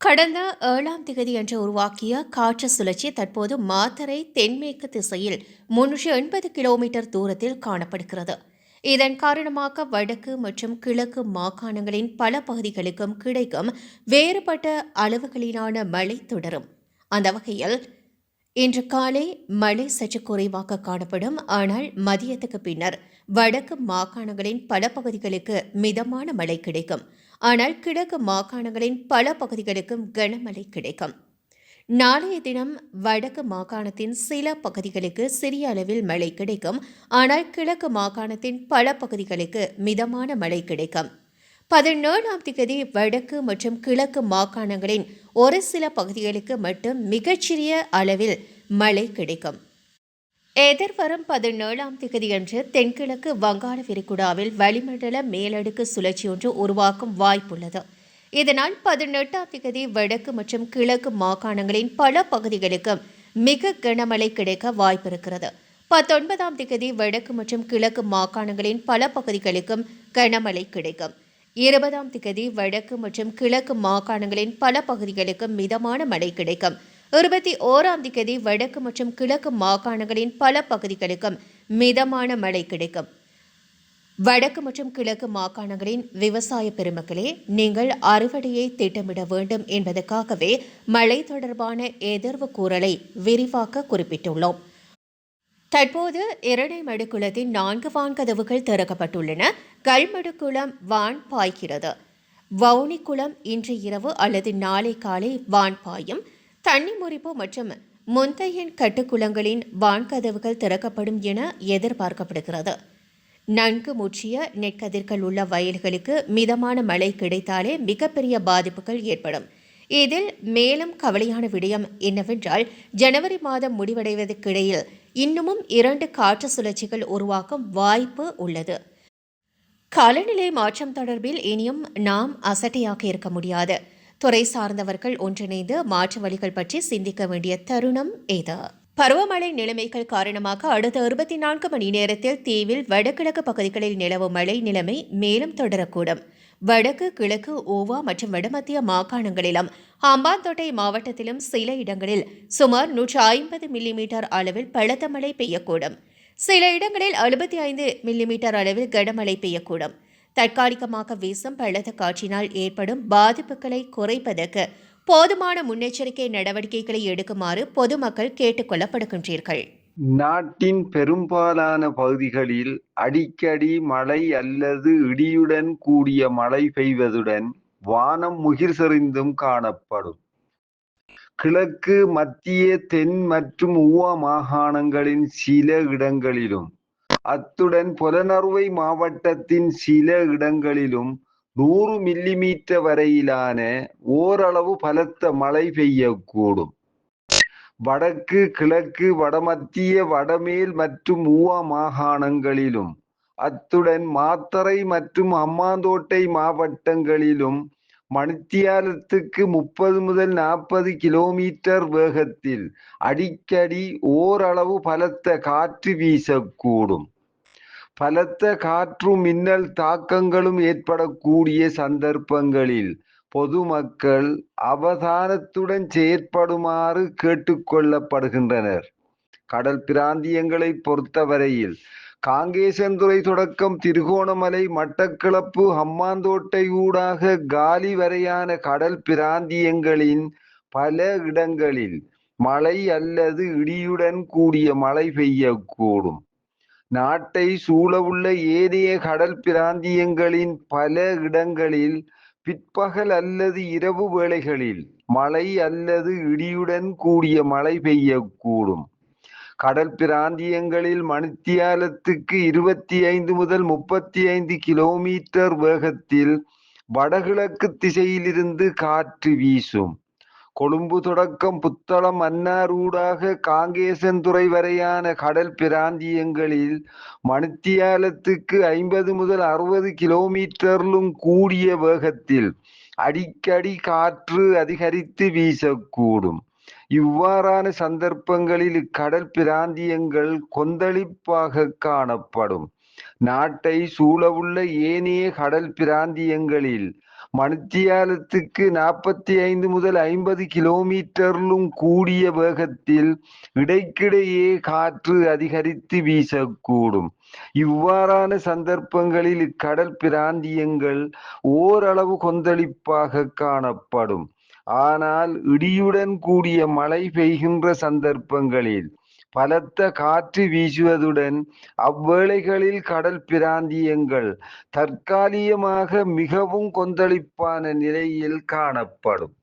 கடந்த ஏழாம் திகதி அன்று உருவாக்கிய காற்று சுழற்சி தற்போது மாத்தரை தென்மேற்கு திசையில் முன்னூற்று எண்பது கிலோமீட்டர் தூரத்தில் காணப்படுகிறது. இதன் காரணமாக வடக்கு மற்றும் கிழக்கு மாகாணங்களின் பல பகுதிகளுக்கும் கிடைக்கும் வேறுபட்ட அளவுகளிலான மழை தொடரும். அந்த வகையில் இன்று காலை மழை சற்று குறைவாக காணப்படும். ஆனால் மதியத்துக்கு பின்னர் வடக்கு மாகாணங்களின் பல பகுதிகளுக்கு மிதமான மழை கிடைக்கும். ஆனால் கிழக்கு மாகாணங்களின் பல பகுதிகளுக்கும் கனமழை கிடைக்கும். நாளைய தினம் வடக்கு மாகாணத்தின் சில பகுதிகளுக்கு சிறிய அளவில் மழை கிடைக்கும். ஆனால் கிழக்கு மாகாணத்தின் பல பகுதிகளுக்கு மிதமான மழை கிடைக்கும். பதினேழாம் திகதி வடக்கு மற்றும் கிழக்கு மாகாணங்களின் ஒரு சில பகுதிகளுக்கு மட்டும் மிகச்சிறிய அளவில் மழை கிடைக்கும். எதிர்வரும் பதினேழாம் திகதியன்று தென்கிழக்கு வங்காள விரிகுடாவில் வளிமண்டல மேலடுக்கு சுழற்சி ஒன்று உருவாக்கும் வாய்ப்புள்ளது. இதனால் பதினெட்டாம் திகதி வடக்கு மற்றும் கிழக்கு மாகாணங்களின் பல பகுதிகளுக்கு மிக கனமழை கிடைக்க வாய்ப்பிருக்கிறது. பத்தொன்பதாம் திகதி வடக்கு மற்றும் கிழக்கு மாகாணங்களின் பல பகுதிகளுக்கும் கனமழை கிடைக்கும். இருபதாம் திகதி வடக்கு மற்றும் கிழக்கு மாகாணங்களின் பல பகுதிகளுக்கு மிதமான மழை கிடைக்கும். இருபத்தி ஓராம் திகதி வடக்கு மற்றும் கிழக்கு மாகாணங்களின் பல பகுதிகளுக்கும் மிதமான மழை கிடைக்கும். வடக்கு மற்றும் கிழக்கு மாகாணங்களின் விவசாய பெருமக்களே நீங்கள் அறுவடையை திட்டமிட வேண்டும் என்பதற்காகவே மழை தொடர்பான எதிர்வு கூறலை விரிவாக்க குறிப்பிட்டுள்ளோம். தற்போது இரணைமடு மடுக்குளத்தின் நான்கு வான்கதவுகள் திறக்கப்பட்டுள்ளன. கல்மடுக்குளம் வான் பாய்கிறது. வவுனிக்குளம் இன்று இரவு அல்லது நாளை காலை வான் பாயும். தண்ணி முறிப்பு மற்றும் முந்தையின் கட்டுக்குளங்களின் வான்கதவுகள் திறக்கப்படும் என எதிர்பார்க்கப்படுகிறது. நன்கு முற்றிய நெற்கதிர்கள் உள்ள வயல்களுக்கு மிதமான மழை கிடைத்தாலே மிகப்பெரிய பாதிப்புகள் ஏற்படும். இதில் மேலும் கவலையான விடயம் என்னவென்றால் ஜனவரி மாதம் முடிவடைவதற்கிடையில் இன்னமும் இரண்டு காற்று சுழற்சிகள் உருவாக்கும் வாய்ப்பு உள்ளது. காலநிலை மாற்றம் தொடர்பில் இனியும் நாம் அசட்டையாக இருக்க முடியாது. துறை சார்ந்தவர்கள் ஒன்றிணைந்து மாற்று வழிகள் பற்றி சிந்திக்க வேண்டிய தருணம் இது. பருவமழை நிலைமைகள் காரணமாக அடுத்த அறுபத்தி நான்கு மணி நேரத்தில் தீவில் வடகிழக்கு பகுதிகளில் நிலவும் மழை நிலைமை மேலும் தொடரக்கூடும். வடக்கு கிழக்கு ஓவா மற்றும் வடமத்திய மாகாணங்களிலும் அம்பாந்தோட்டை மாவட்டத்திலும் சில இடங்களில் சுமார் நூற்று ஐம்பது மில்லிமீட்டர் அளவில் பலத்த மழை பெய்யக்கூடும். சில இடங்களில் அறுபத்தி ஐந்து மில்லிமீட்டர் அளவில் கனமழை பெய்யக்கூடும். தற்காலிகமாக வீசும் பள்ளத்த காற்றினால் ஏற்படும் பாதிப்புகளை குறைப்பதற்கு போதுமான முன்னெச்சரிக்கை நடவடிக்கைகளை எடுக்குமாறு பொதுமக்கள் கேட்டுக்கொள்ளப்படுகின்றீர்கள் நாட்டின் பெரும்பாலான பகுதிகளில் அடிக்கடி மழை அல்லது இடியுடன் கூடிய மழை பெய்வதுடன் வானம் முகிர் செறிந்தும் காணப்படும். கிழக்கு மத்திய தென் மற்றும் ஊவா மாகாணங்களின் சில இடங்களிலும் அத்துடன் புலனறுவை மாவட்டத்தின் சில இடங்களிலும் நூறு மில்லிமீட்டர் வரையிலான ஓரளவு பலத்த மழை பெய்யக்கூடும். வடக்கு கிழக்கு வடமத்திய வடமேல் மற்றும் ஊவா மாகாணங்களிலும் அத்துடன் மாத்தறை மற்றும் அம்மாந்தோட்டை மாவட்டங்களிலும் மணித்தியாலத்துக்கு முப்பது முதல் நாற்பது கிலோமீட்டர் வேகத்தில் அடிக்கடி ஓரளவு பலத்த காற்று வீசக்கூடும். பலத்த காற்றும் மின்னல் தாக்கங்களும் ஏற்படக்கூடிய சந்தர்ப்பங்களில் பொதுமக்கள் அவதானத்துடன் செயற்படுமாறு கேட்டுக்கொள்ளப்படுகின்றனர் கடல் பிராந்தியங்களை பொறுத்தவரையில் காங்கேசன்துறை தொடக்கம் திருகோணமலை மட்டக்களப்பு ஹம்மாந்தோட்டை ஊடாக காலி வரையான கடல் பிராந்தியங்களின் பல இடங்களில் மழை அல்லது இடியுடன் கூடிய மழை பெய்யக்கூடும். நாட்டை சூழவுள்ள ஏனைய கடல் பிராந்தியங்களின் பல இடங்களில் பிற்பகல் அல்லது இரவு வேளைகளில் மழை அல்லது இடியுடன் கூடிய மழை பெய்யக்கூடும். கடல் பிராந்தியங்களில் மணித்தியாலத்துக்கு இருபத்தி ஐந்து முதல் முப்பத்தி ஐந்து கிலோமீட்டர் வேகத்தில் வடகிழக்கு திசையிலிருந்து காற்று வீசும். கொழும்பு தொடக்கம் புத்தளம் அன்னாரூடாக ஊடாக காங்கேசன்துறை வரையான கடல் பிராந்தியங்களில் மணித்தியாலத்துக்கு ஐம்பது முதல் அறுபது கிலோமீட்டரிலும் கூடிய வேகத்தில் அடிக்கடி காற்று அதிகரித்து வீசக்கூடும். இவ்வாறான சந்தர்ப்பங்களில் இக்கடல் பிராந்தியங்கள் கொந்தளிப்பாக காணப்படும். நாட்டை சூழவுள்ள ஏனைய கடல் பிராந்தியங்களில் மணித்தியாலத்துக்கு நாற்பத்தி ஐந்து முதல் ஐம்பது கிலோமீட்டரிலும் கூடிய வேகத்தில் இடைக்கிடையே காற்று அதிகரித்து வீசக்கூடும். இவ்வாறான சந்தர்ப்பங்களில் இக்கடல் பிராந்தியங்கள் ஓரளவு கொந்தளிப்பாக காணப்படும். ஆனால் இடியுடன் கூடிய மழை பெய்கின்ற சந்தர்ப்பங்களில் பலத்த காற்று வீசுவதுடன் அவ்வேளைகளில் கடல் பிராந்தியங்கள் தற்காலிகமாக மிகவும் கொந்தளிப்பான நிலையில் காணப்படும்.